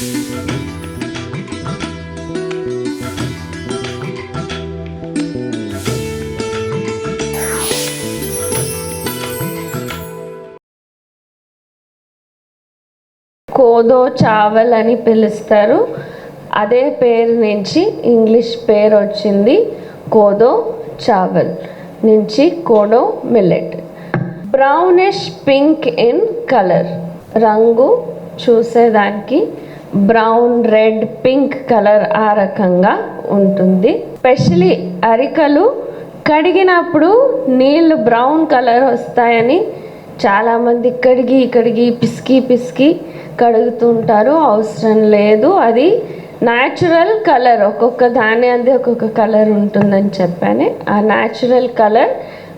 కోదో చావల్ అని పిలుస్తారు. అదే పేరు నుంచి ఇంగ్లీష్ పేరు వచ్చింది కోదో చావల్ నుంచి kodo millet brownish pink in colour రంగు చూసేదానికి బ్రౌన్ రెడ్ పింక్ కలర్ ఆ రకంగా ఉంటుంది. స్పెషలీ అరికలు కడిగినప్పుడు నీళ్ళు బ్రౌన్ కలర్ వస్తాయని చాలామంది కడిగి కడిగి పిసికి పిసికి కడుగుతుంటారు. అవసరం లేదు. అది న్యాచురల్ కలర్ ఒక్కొక్క దాని అంది ఒక్కొక్క కలర్ ఉంటుందని చెప్పాను. ఆ న్యాచురల్ కలర్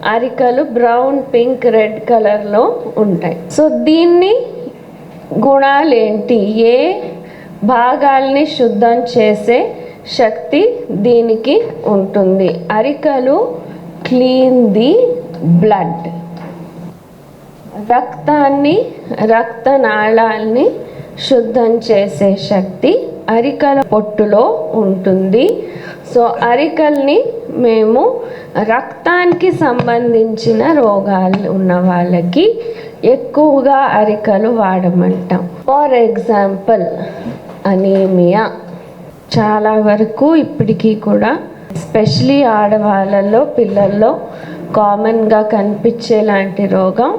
అరికలు బ్రౌన్ పింక్ రెడ్ కలర్లో ఉంటాయి. సో దీన్ని గుణాలేంటి? ఏ భాగాల్ని శుద్ధం చేసే శక్తి దీనికి ఉంటుంది. అరికలు క్లీన్ ది బ్లడ్. రక్తాన్ని రక్తనాళాల్ని శుద్ధం చేసే శక్తి అరికల పొట్టులో ఉంటుంది. సో అరికల్ని మేము రక్తానికి సంబంధించిన రోగాలు ఉన్న వాళ్ళకి ఎక్కువగా అరికలు వాడమంటాం. For example anaemia? చాలా వరకు ఇప్పటికీ కూడా ఎస్పెషలీ ఆడవాళ్ళలో పిల్లల్లో కామన్గా కనిపించే లాంటి రోగం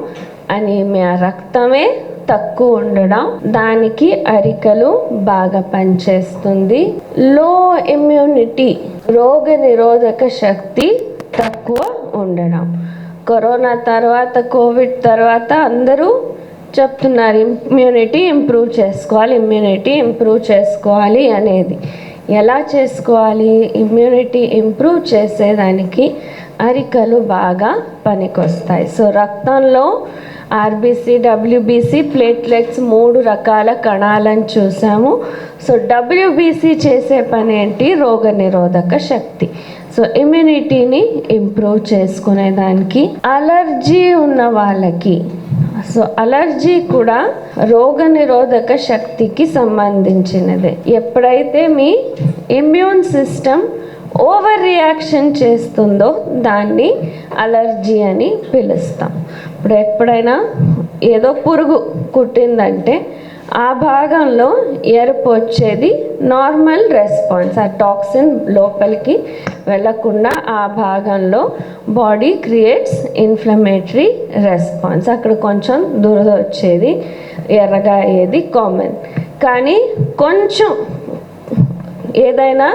అనీమియా? రక్తమే తక్కువ ఉండడం దానికి అరికలు బాగా పనిచేస్తుంది. లో ఇమ్యూనిటీ రోగ నిరోధక శక్తి తక్కువ ఉండడం. కరోనా తర్వాత కోవిడ్ తర్వాత అందరూ చెప్తున్నారు ఇమ్యూనిటీ ఇంప్రూవ్ చేసుకోవాలి ఇమ్యూనిటీ ఇంప్రూవ్ చేసుకోవాలి అనేది. ఎలా చేసుకోవాలి? ఇమ్యూనిటీ ఇంప్రూవ్ చేసేదానికి అరికలు బాగా పనికొస్తాయి. సో రక్తంలో ఆర్బీసీ డబ్ల్యూబీసీ ప్లేట్లెట్స్ మూడు రకాల కణాలను చూసాము. సో డబ్ల్యూబీసీ చేసే పని ఏంటి? రోగ నిరోధక శక్తి. సో ఇమ్యూనిటీని ఇంప్రూవ్ చేసుకునేదానికి అలర్జీ ఉన్న వాళ్ళకి సో అలర్జీ కూడా రోగ నిరోధక శక్తికి సంబంధించినదే. ఎప్పుడైతే మీ ఇమ్యూన్ సిస్టమ్ ఓవర్ రియాక్షన్ చేస్తుందో దాన్ని అలర్జీ అని పిలుస్తాం. ఇప్పుడు ఎప్పుడైనా ఏదో పురుగు కుట్టిందంటే ఆ భాగంలో ఎరుపు వచ్చేది నార్మల్ రెస్పాన్స్ ఆ టాక్సిన్ లోపలికి వెళ్ళకుండా ఆ భాగంలో బాడీ క్రియేట్స్ ఇన్ఫ్లమేటరీ రెస్పాన్స్ అక్కడ కొంచెం దురద వచ్చేది ఎర్రగా అయ్యేది కామన్ కానీ కొంచెం ఏదైనా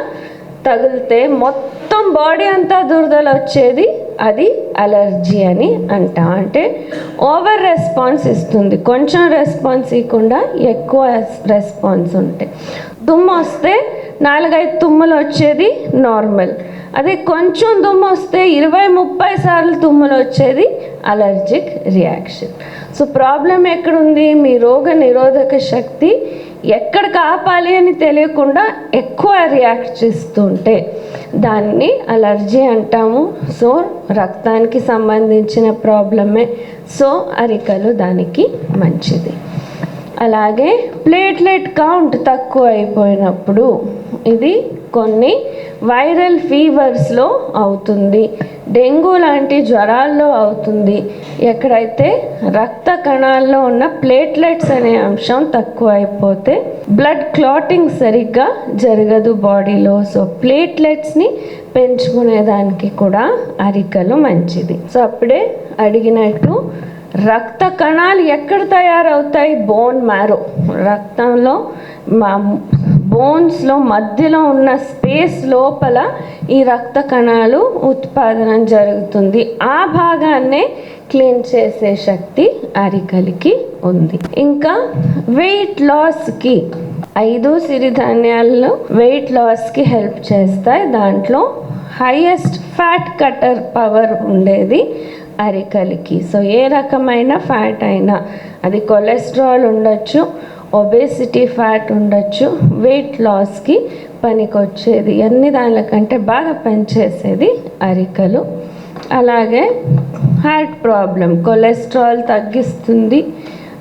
తగిలితే మొత్తం బాడీ అంతా దురదలు వచ్చేది అది అలర్జీ అని అంటాం. అంటే ఓవర్ రెస్పాన్స్ ఇస్తుంది. కొంచెం రెస్పాన్స్ ఇవ్వకుండా ఎక్కువ రెస్పాన్స్ ఉంటాయి. దుమ్ము వస్తే నాలుగైదు తుమ్ములు వచ్చేది నార్మల్ అదే కొంచెం దుమ్ము వస్తే ఇరవై ముప్పై సార్లు తుమ్ములు వచ్చేది అలర్జిక్ రియాక్షన్ సో ప్రాబ్లం ఎక్కడుంది? మీ రోగ నిరోధక శక్తి ఎక్కడ కాపాలి అని తెలియకుండా ఎక్కువ రియాక్ట్ చేస్తుంటే దాన్ని అలర్జీ అంటాము. సో రక్తానికి సంబంధించిన ప్రాబ్లమే. సో అరికలు దానికి మంచిది. అలాగే ప్లేట్లెట్ కౌంట్ తక్కువ అయిపోయినప్పుడు ఇది కొన్ని వైరల్ ఫీవర్స్లో అవుతుంది. డెంగ్యూ లాంటి జ్వరాల్లో అవుతుంది. ఎక్కడైతే రక్త కణాల్లో ఉన్న ప్లేట్లెట్స్ అనే అంశం తక్కువ అయిపోతే బ్లడ్ క్లాటింగ్ సరిగ్గా జరగదు బాడీలో. సో ప్లేట్లెట్స్ని పెంచుకునేదానికి కూడా అరికలు మంచిది. సో అప్పుడే అడిగినట్టు రక్త కణాలు ఎక్కడ తయారవుతాయి? Bone marrow. రక్తంలో మా బోన్స్లో మధ్యలో ఉన్న స్పేస్ లోపల ఈ రక్త కణాలు ఉత్పాదన జరుగుతుంది. ఆ భాగాన్నే క్లీన్ చేసే శక్తి అరికలికి ఉంది. ఇంకా వెయిట్ లాస్కి ఐదు సిరిధాన్యాల్లో వెయిట్ లాస్కి హెల్ప్ చేస్తాయి. దాంట్లో హైయెస్ట్ ఫ్యాట్ కటర్ పవర్ ఉండేది అరికలికి. సో ఏ రకమైన ఫ్యాట్ అయినా అది కొలెస్ట్రాల్ ఉండొచ్చు ఒబేసిటీ ఫ్యాట్ ఉండొచ్చు వెయిట్ లాస్కి పనికొచ్చేది. అన్ని దానికంటే బాగా పనిచేసేది అరికలు. అలాగే హార్ట్ ప్రాబ్లం కొలెస్ట్రాల్ తగ్గిస్తుంది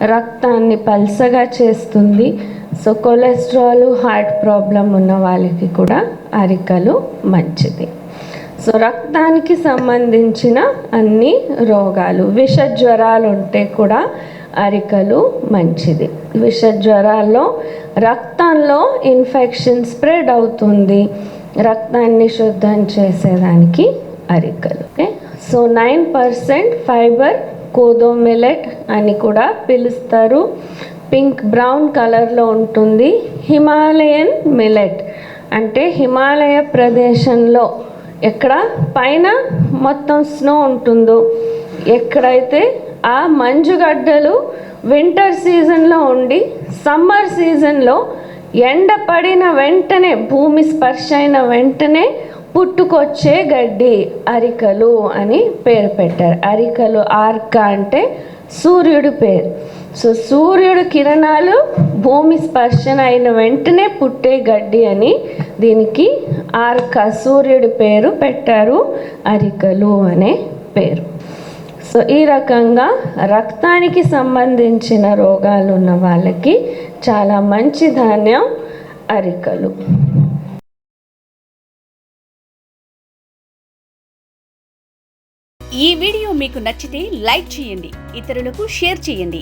రక్తాన్ని పల్సగా చేస్తుంది. సో కొలెస్ట్రాల్ హార్ట్ ప్రాబ్లం ఉన్న వాళ్ళకి కూడా అరికలు మంచిది. సో రక్తానికి సంబంధించిన అన్ని రోగాలు విష జ్వరాలు ఉంటే కూడా అరికలు మంచిది. విష జ్వరాల్లో రక్తంలో ఇన్ఫెక్షన్ స్ప్రెడ్ అవుతుంది. రక్తాన్ని శుద్ధం చేసేదానికి అరికలు. Okay? So nine percent fibre kodo millet అని కూడా పిలుస్తారు. పింక్ బ్రౌన్ కలర్లో ఉంటుంది. హిమాలయన్ మిలెట్ అంటే హిమాలయ ప్రదేశంలో ఎక్కడ? పైన మొత్తం స్నో ఉంటుందో. ఎక్కడైతే ఆ మంజుగడ్డలు వింటర్ సీజన్లో ఉండి సమ్మర్ సీజన్లో ఎండ పడిన వెంటనే భూమి స్పర్శ అయిన వెంటనే పుట్టుకొచ్చే గడ్డి అరికలు అని పేరు పెట్టారు. అరికలు ఆర్క అంటే సూర్యుడి పేరు. సో సూర్యుడు కిరణాలు భూమి స్పర్శన అయిన వెంటనే పుట్టే గడ్డి అని దీనికి ఆర్క సూర్యుడి పేరు పెట్టారు అరికలు అనే పేరు. సో ఈ రకంగా రక్తానికి సంబంధించిన రోగాలు ఉన్న వాళ్ళకి చాలా మంచి ధాన్యం అరికలు. ఈ వీడియో మీకు నచ్చితే లైక్ చేయండి ఇతరులకు షేర్ చేయండి.